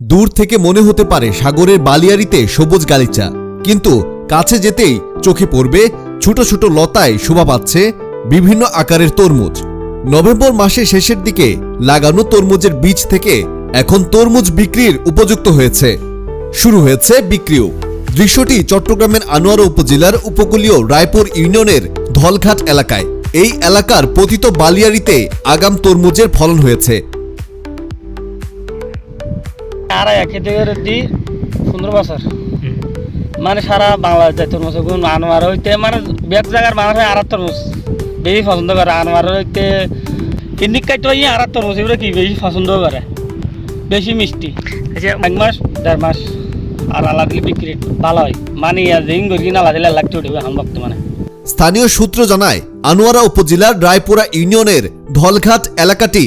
দূর থেকে মনে হতে পারে সাগরের বালিয়ারিতে সবুজ গালিচা। কিন্তু কাছে যেতেই চোখে পড়বে ছোট ছোট লতায় শোভা পাচ্ছে বিভিন্ন আকারের তরমুজ। নভেম্বর মাসের শেষের দিকে লাগানো তরমুজের বীজ থেকে এখন তরমুজ বিক্রির উপযুক্ত হয়েছে। শুরু হয়েছে বিক্রিও। দৃশ্যটি চট্টগ্রামের আনোয়ারা উপজেলার উপকূলীয় রায়পুর ইউনিয়নের ধলঘাট এলাকায়। এই এলাকার পতিত বালিয়ারিতে আগাম তরমুজের ফলন হয়েছে। আর খেতে করে দি সুন্দর বছর। মানে সারা বাংলাদেশ যায় তরমুজ গুণ আনোয়ার হইতে মানে বেক জায়গার মানুষ আর তরমুজ। বেশি পছন্দ করে আনোয়ার হইতে ইন্দিক কাইতে ইয়ে আর তরমুজ এগুলো কি বেশি পছন্দ করে? বেশি মিষ্টি। আচ্ছা। এক মাস দেড় মাস আর আলাদা বিক্রি ভালো হয়। মানে জিং করি কিনা আলাদা লাগতে উঠবে এখন বর্তমানে। স্থানীয় সূত্র জানায় আনোয়ারা উপজেলার রায়পুরা ইউনিয়নের ঢলঘাট এলাকাটি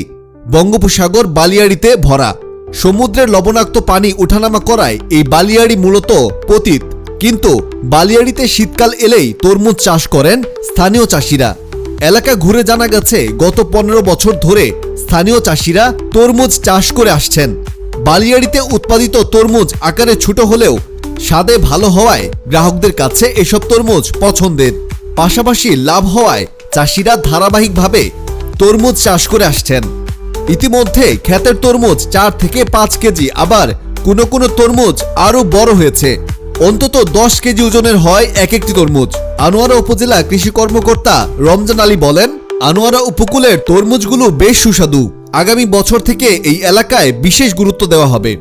বঙ্গোপসাগর বালিয়াড়িতে ভরা। সমুদ্রের লবণাক্ত পানি ওঠানামা করায় এই বালিয়াড়ি মূলত পতিত। কিন্তু বালিয়াড়িতে শীতকাল এলেই তরমুজ চাষ করেন স্থানীয় চাষিরা। এলাকা ঘুরে জানা গেছে, গত পনেরো বছর ধরে স্থানীয় চাষিরা তরমুজ চাষ করে আসছেন। বালিয়াড়িতে উৎপাদিত তরমুজ আকারে ছোট হলেও স্বাদে ভালো হওয়ায় গ্রাহকদের কাছে এসব তরমুজ পছন্দের। পাশাপাশি লাভ হওয়ায় চাষিরা ধারাবাহিকভাবে তরমুজ চাষ করে আসছেন। ইতিমধ্যে ক্ষেতের তরমুজ চার থেকে পাঁচ কেজি, আবার কোনো কোনো তরমুজ আরও বড় হয়েছে। অন্তত দশ কেজি ওজনের হয় এক একটি তরমুজ। আনোয়ারা উপজেলা কৃষি কর্মকর্তা রমজান আলী বলেন, আনোয়ারা উপকূলের তরমুজগুলো বেশ সুস্বাদু। আগামী বছর থেকে এই এলাকায় বিশেষ গুরুত্ব দেওয়া হবে।